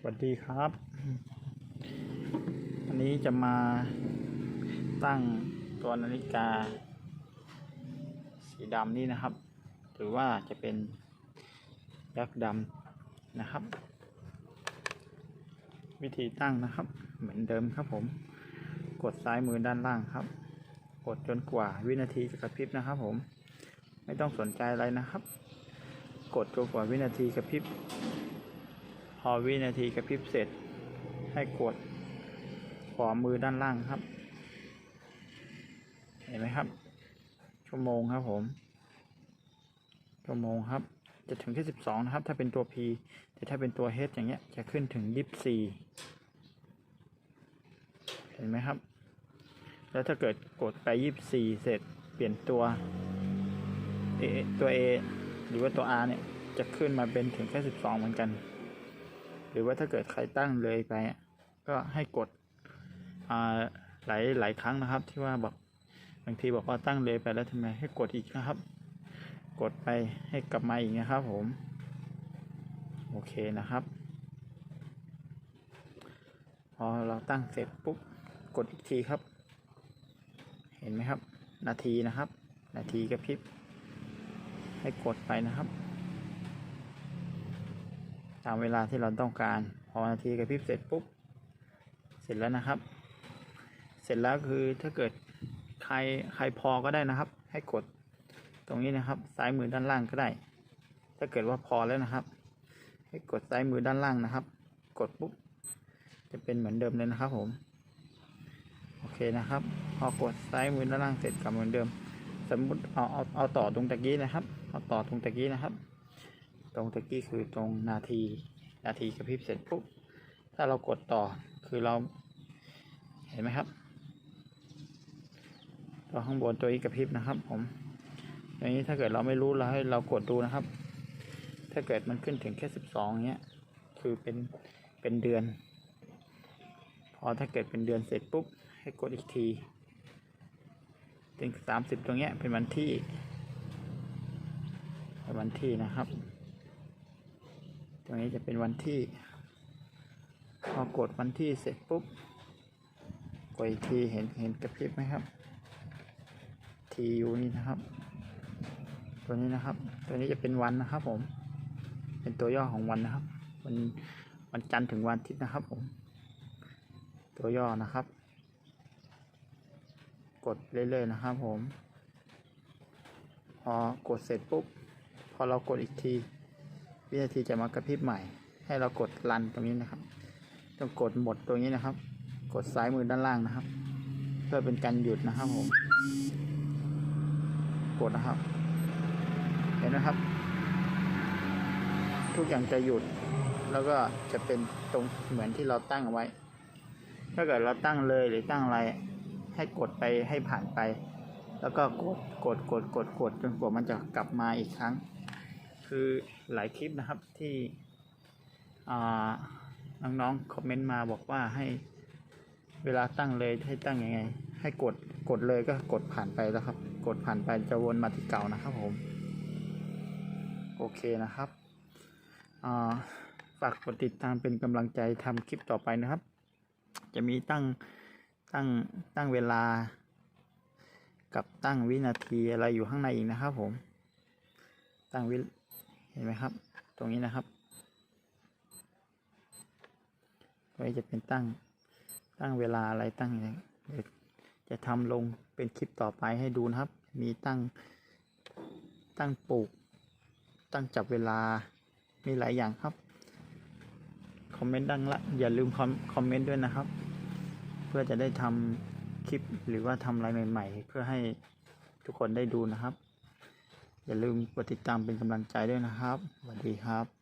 สวัสดีครับวันนี้จะมาตั้งตัวนาฬิกา สีดำนี่นะครับ หรือว่าจะเป็นยักษ์ดำนะครับ วิธีตั้งนะครับ เหมือนเดิมครับผม กดซ้ายมือด้านล่างครับ กดจนกว่าวินาทีจะกระพริบนะครับผม ไม่ต้องสนใจอะไรนะครับ กดจนกว่าวินาทีกระพริบ อวินาทีกระพริบเสร็จ ให้กดขวามือด้านล่างครับ เห็นไหมครับ ชั่วโมงครับผม ชั่วโมงครับ จะถึงที่สิบสองนะครับ ถ้าเป็นตัว P แต่ถ้าเป็นตัว H อย่างเงี้ยจะขึ้นถึงยี่สิบสี่เห็นไหมครับ แล้วถ้าเกิดกดไปยี่สิบสี่เสร็จเปลี่ยนตัว A ตัว A หรือว่าตัว R เนี่ยจะขึ้นมาเป็นถึงแค่สิบสองเหมือนกัน รือว่าถ้าเกิดใครตั้งเลยไป ก็ให้กดหลายหลายครั้งนะครับ ที่ว่าบอกบางทีบอกว่าตั้งเลยไปแล้วทำไมให้กดอีกนะครับ กดไปให้กลับมาอีกนะครับ ผม โอเคนะครับ พอเราตั้งเสร็จปุ๊บกดอีกทีครับ เห็นไหมครับ นาทีนะครับ นาทีกระพริบให้กดไปนะครับ ตามเวลาที่เราต้องการ พอนาทีกระพริบเสร็จปุ๊บ เสร็จแล้วนะครับ เสร็จแล้วคือถ้าเกิดใครใครพอก็ได้นะครับ ให้กดตรงนี้นะครับ ซ้ายมือด้านล่างก็ได้ ถ้าเกิดว่าพอแล้วนะครับ ให้กดซ้ายมือด้านล่างนะครับ กดปุ๊บจะเป็นเหมือนเดิมเลยนะครับ ผมโอเคนะครับ พอกดซ้ายมือด้านล่างเสร็จกลับเหมือนเดิม สมมติเอาเอาเอาต่อตรงตะกี้นะครับ เอาต่อตรงตะกี้นะครับ ตรงตะกี้คือตรงนาที นาทีกระพริบเสร็จปุ๊บ ถ้าเรากดต่อคือเรา เห็นไหมครับ ตัวข้างบนตัวนี้กระพริบนะครับ ผมอย่างนี้ถ้าเกิดเราไม่รู้เราให้เรากดดูนะครับ ถ้าเกิดมันขึ้นถึงแค่สิบสองเนี้ย คือเป็นเป็นเดือน พอถ้าเกิดเป็นเดือนเสร็จปุ๊บ ให้กดอีกทีถึงสามสิบตรงเนี้ยเป็นวันที่เป็นวันที่นะครับ ตรงนี้จะเป็นวันที่ พอกดวันที่เสร็จปุ๊บกดอีกทีเห็นเห็นกระพริบไหมครับทียูนี่นะครับ ตัวนี้นะครับ ตัวนี้จะเป็นวันนะครับ ผม เป็นตัวย่อของวันนะครับ วันวันจันทร์ถึงวันอาทิตย์นะครับ ผม ตัวย่อนะครับ กดเรื่อยๆนะครับ ผม พอกดเสร็จปุ๊บ พอเรากดอีกที วินาทีจะมากระพริบใหม่ ให้เรากดรันตรงนี้นะครับ ต้องกดหมดตรงนี้นะครับ กดซ้ายมือด้านล่างนะครับ เพื่อเป็นการหยุดนะครับผม กดนะครับ เห็นไหมครับ ทุกอย่างจะหยุด แล้วก็จะเป็นตรงเหมือนที่เราตั้งเอาไว้ ถ้าเกิดเราตั้งเลยหรือตั้งอะไร ให้กดไปให้ผ่านไป แล้วก็กดกดกดกดกดจนกว่ามันจะกลับมาอีกครั้ง คือหลายคลิปนะครับที่น้องๆคอมเมนต์มาบอกว่าให้เวลาตั้งเลยให้ตั้งยังไง ให้กดกดเลยก็กดผ่านไปแล้วครับ กดผ่านไปจะวนมาที่เก่านะครับผม โอเคนะครับฝากกดติดตามเป็นกำลังใจทำคลิปต่อไปนะครับ จะมีตั้งตั้งตั้งเวลา กับตั้งวินาทีอะไรอยู่ข้างในอีกนะครับผม ตั้งวิ ห็นไหมครับ ตรงนี้นะครับไว้จะเป็นตั้งตั้งเวลาอะไรตั้งอะไรเดี๋ยวจะทำลงเป็นคลิปต่อไปให้ดูนะครับ มีตั้งตั้งปลูก ตั้งจับเวลา มีหลายอย่างครับ คอมเมนต์ดังละ อย่าลืมคอมคอมเมนต์ด้วยนะครับ เพื่อจะได้ทำคลิปหรือว่าทำอะไรใหม่ ๆ เพื่อให้ทุกคนได้ดูนะครับ อย่าลืมกดติดตามเป็นกำลังใจด้วยนะครับสวัสดีครับ